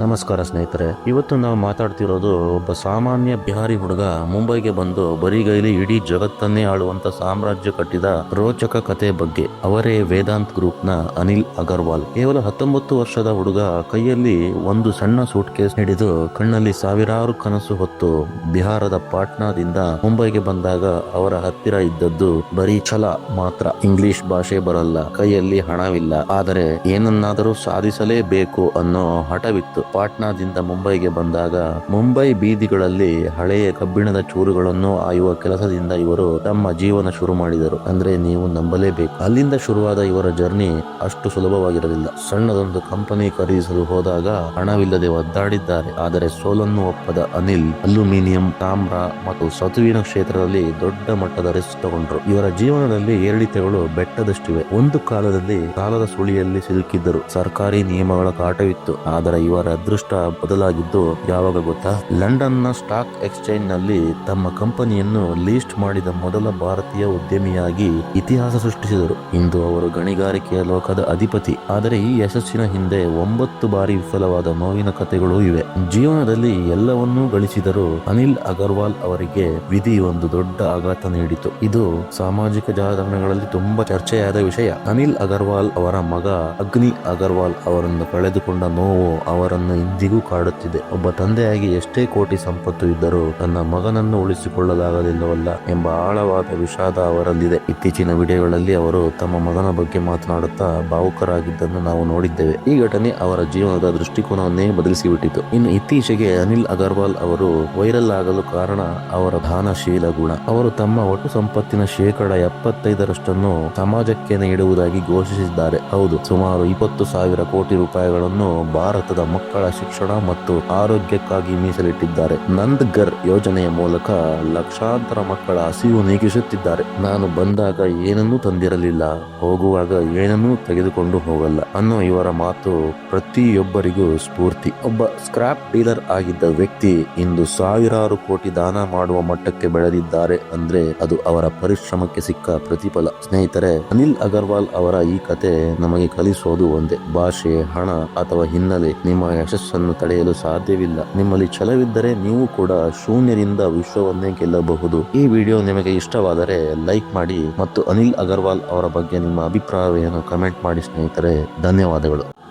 ನಮಸ್ಕಾರ ಸ್ನೇಹಿತರೆ, ಇವತ್ತು ನಾವು ಮಾತಾಡ್ತಿರೋದು ಒಬ್ಬ ಸಾಮಾನ್ಯ ಬಿಹಾರಿ ಹುಡುಗ ಮುಂಬೈಗೆ ಬಂದು ಬರಿಗೈಲಿ ಇಡೀ ಜಗತ್ತನ್ನೇ ಆಳುವಂತ ಸಾಮ್ರಾಜ್ಯ ಕಟ್ಟಿದ ರೋಚಕ ಕತೆ ಬಗ್ಗೆ. ಅವರೇ ವೇದಾಂತ್ ಗ್ರೂಪ್ನ ಅನಿಲ್ ಅಗರ್ವಾಲ್. ಕೇವಲ ಹತ್ತೊಂಬತ್ತು ವರ್ಷದ ಹುಡುಗ ಕೈಯಲ್ಲಿ ಒಂದು ಸಣ್ಣ ಸೂಟ್ ಕೇಸ್ ಹಿಡಿದು ಕಣ್ಣಲ್ಲಿ ಸಾವಿರಾರು ಕನಸು ಹೊತ್ತು ಬಿಹಾರದ ಪಾಟ್ನಾದಿಂದ ಮುಂಬೈಗೆ ಬಂದಾಗ ಅವರ ಹತ್ತಿರ ಇದ್ದದ್ದು ಬರೀ ಛಲ ಮಾತ್ರ. ಇಂಗ್ಲಿಷ್ ಭಾಷೆ ಬರಲ್ಲ, ಕೈಯಲ್ಲಿ ಹಣವಿಲ್ಲ. ಆದರೆ ಏನನ್ನಾದರೂ ಸಾಧಿಸಲೇಬೇಕು ಅನ್ನೋ ಹಠವಿತ್ತು. ಪಾಟ್ನಾದಿಂದ ಮುಂಬೈಗೆ ಬಂದಾಗ ಮುಂಬೈ ಬೀದಿಗಳಲ್ಲಿ ಹಳೆಯ ಕಬ್ಬಿಣದ ಚೂರುಗಳನ್ನು ಆಯುವ ಕೆಲಸದಿಂದ ಇವರು ತಮ್ಮ ಜೀವನ ಶುರು ಮಾಡಿದರು. ಅಂದ್ರೆ ನೀವು ನಂಬಲೇಬೇಕು. ಅಲ್ಲಿಂದ ಶುರುವಾದ ಇವರ ಜರ್ನಿ ಅಷ್ಟು ಸುಲಭವಾಗಿರಲಿಲ್ಲ. ಸಣ್ಣದೊಂದು ಕಂಪನಿ ಖರೀದಿಸಲು ಹೋದಾಗ ಹಣವಿಲ್ಲದೆ ಒದ್ದಾಡಿದ್ದಾರೆ. ಆದರೆ ಸೋಲನ್ನು ಒಪ್ಪದ ಅನಿಲ್, ಅಲ್ಯೂಮಿನಿಯಂ, ತಾಮ್ರ ಮತ್ತು ಸತುವಿನ ಕ್ಷೇತ್ರದಲ್ಲಿ ದೊಡ್ಡ ಮಟ್ಟದ ರಿಸ್ಕ್ ತಗೊಂಡ್ರು. ಇವರ ಜೀವನದಲ್ಲಿ ಏರಿಳಿತಗಳು ಬೆಟ್ಟದಷ್ಟಿವೆ. ಒಂದು ಕಾಲದಲ್ಲಿ ಕಾಲದ ಸುಳಿಯಲ್ಲಿ ಸಿಲುಕಿದ್ದರು. ಸರ್ಕಾರಿ ನಿಯಮಗಳ ಕಾಟವಿತ್ತು. ಆದರೆ ಇವರ ಅದೃಷ್ಟ ಬದಲಾಗಿದ್ದು ಯಾವಾಗ ಗೊತ್ತಾ? ಲಂಡನ್ನ ಸ್ಟಾಕ್ ಎಕ್ಸ್ಚೇಂಜ್ನಲ್ಲಿ ತಮ್ಮ ಕಂಪನಿಯನ್ನು ಲೀಸ್ಟ್ ಮಾಡಿದ ಮೊದಲ ಭಾರತೀಯ ಉದ್ಯಮಿಯಾಗಿ ಇತಿಹಾಸ ಸೃಷ್ಟಿಸಿದರು. ಇಂದು ಅವರು ಗಣಿಗಾರಿಕೆಯ ಲೋಕದ ಅಧಿಪತಿ. ಆದರೆ ಈ ಯಶಸ್ಸಿನ ಹಿಂದೆ ಒಂಬತ್ತು ಬಾರಿ ವಿಫಲವಾದ ನೋವಿನ ಕಥೆಗಳು ಇವೆ. ಜೀವನದಲ್ಲಿ ಎಲ್ಲವನ್ನೂ ಗಳಿಸಿದರೂ ಅನಿಲ್ ಅಗರ್ವಾಲ್ ಅವರಿಗೆ ವಿಧಿ ಒಂದು ದೊಡ್ಡ ಆಘಾತ ನೀಡಿತು. ಇದು ಸಾಮಾಜಿಕ ಜಾಲತಾಣಗಳಲ್ಲಿ ತುಂಬಾ ಚರ್ಚೆಯಾದ ವಿಷಯ. ಅನಿಲ್ ಅಗರ್ವಾಲ್ ಅವರ ಮಗ ಅಗ್ನಿ ಅಗರ್ವಾಲ್ ಅವರನ್ನು ಕಳೆದುಕೊಂಡ ನೋವು ಅವರನ್ನು ಇಂದಿಗೂ ಕಾಡುತ್ತಿದೆ. ಒಬ್ಬ ತಂದೆಯಾಗಿ ಎಷ್ಟೇ ಕೋಟಿ ಸಂಪತ್ತು ಇದ್ದರೂ ತನ್ನ ಮಗನನ್ನು ಉಳಿಸಿಕೊಳ್ಳಲಾಗಲಿಲ್ಲವಲ್ಲ ಎಂಬ ಆಳವಾದ ವಿಷಾದ ಅವರಲ್ಲಿದೆ. ಇತ್ತೀಚಿನ ವಿಡಿಯೋಗಳಲ್ಲಿ ಅವರು ತಮ್ಮ ಮಗನ ಬಗ್ಗೆ ಮಾತನಾಡುತ್ತಾ ಭಾವುಕರಾಗಿದ್ದನ್ನು ನಾವು ನೋಡಿದ್ದೇವೆ. ಈ ಘಟನೆ ಅವರ ಜೀವನದ ದೃಷ್ಟಿಕೋನವನ್ನೇ ಬದಲಿಸಿಬಿಟ್ಟಿತು. ಇನ್ನು ಇತ್ತೀಚೆಗೆ ಅನಿಲ್ ಅಗರ್ವಾಲ್ ಅವರು ವೈರಲ್ ಆಗಲು ಕಾರಣ ಅವರ ದಾನಶೀಲ ಗುಣ. ಅವರು ತಮ್ಮ ಒಟ್ಟು ಸಂಪತ್ತಿನ ಶೇಕಡ ಎಪ್ಪತ್ತೈದರಷ್ಟನ್ನು ಸಮಾಜಕ್ಕೆ ನೀಡುವುದಾಗಿ ಘೋಷಿಸಿದ್ದಾರೆ. ಹೌದು, ಸುಮಾರು ಇಪ್ಪತ್ತು ಸಾವಿರ ಕೋಟಿ ರೂಪಾಯಿಗಳನ್ನು ಭಾರತದ ಮಕ್ಕಳ ಶಿಕ್ಷಣ ಮತ್ತು ಆರೋಗ್ಯಕ್ಕಾಗಿ ಮೀಸಲಿಟ್ಟಿದ್ದಾರೆ. ನಂದ್ ಗರ್ ಯೋಜನೆಯ ಮೂಲಕ ಲಕ್ಷಾಂತರ ಮಕ್ಕಳ ಹಸಿವು ನೀಗಿಸುತ್ತಿದ್ದಾರೆ. ನಾನು ಬಂದಾಗ ಏನನ್ನೂ ತಂದಿರಲಿಲ್ಲ. ಹೋಗುವಾಗ ಏನನ್ನೂ ತೆಗೆದುಕೊಂಡು ಹೋಗಲ್ಲ ಅನ್ನೋ ಇವರ ಮಾತು ಪ್ರತಿಯೊಬ್ಬರಿಗೂ ಸ್ಫೂರ್ತಿ. ಒಬ್ಬ ಸ್ಕ್ರಾಪ್ ಡೀಲರ್ ಆಗಿದ್ದ ವ್ಯಕ್ತಿ ಇಂದು ಸಾವಿರಾರು ಕೋಟಿ ದಾನ ಮಾಡುವ ಮಟ್ಟಕ್ಕೆ ಬೆಳೆದಿದ್ದಾರೆ ಅಂದ್ರೆ ಅದು ಅವರ ಪರಿಶ್ರಮಕ್ಕೆ ಸಿಕ್ಕ ಪ್ರತಿಫಲ. ಸ್ನೇಹಿತರೆ, ಅನಿಲ್ ಅಗರ್ವಾಲ್ ಅವರ ಈ ಕತೆ ನಮಗೆ ಕಲಿಸೋದು ಒಂದೇ. ಭಾಷೆ, ಹಣ ಅಥವಾ ಹಿನ್ನೆಲೆ ನಿಮ್ಮ ಯಶಸ್ಸನ್ನು ತಡೆಯಲು ಸಾಧ್ಯವಿಲ್ಲ. ನಿಮ್ಮಲ್ಲಿ ಛಲವಿದ್ದರೆ ನೀವು ಕೂಡ ಶೂನ್ಯರಿಂದ ವಿಶ್ವವನ್ನೇ ಗೆಲ್ಲಬಹುದು. ಈ ವಿಡಿಯೋ ನಿಮಗೆ ಇಷ್ಟವಾದರೆ ಲೈಕ್ ಮಾಡಿ ಮತ್ತು ಅನಿಲ್ ಅಗರ್ವಾಲ್ ಅವರ ಬಗ್ಗೆ ನಿಮ್ಮ ಅಭಿಪ್ರಾಯವನ್ನು ಕಮೆಂಟ್ ಮಾಡಿ ಸ್ನೇಹಿತರೆ. ಧನ್ಯವಾದಗಳು.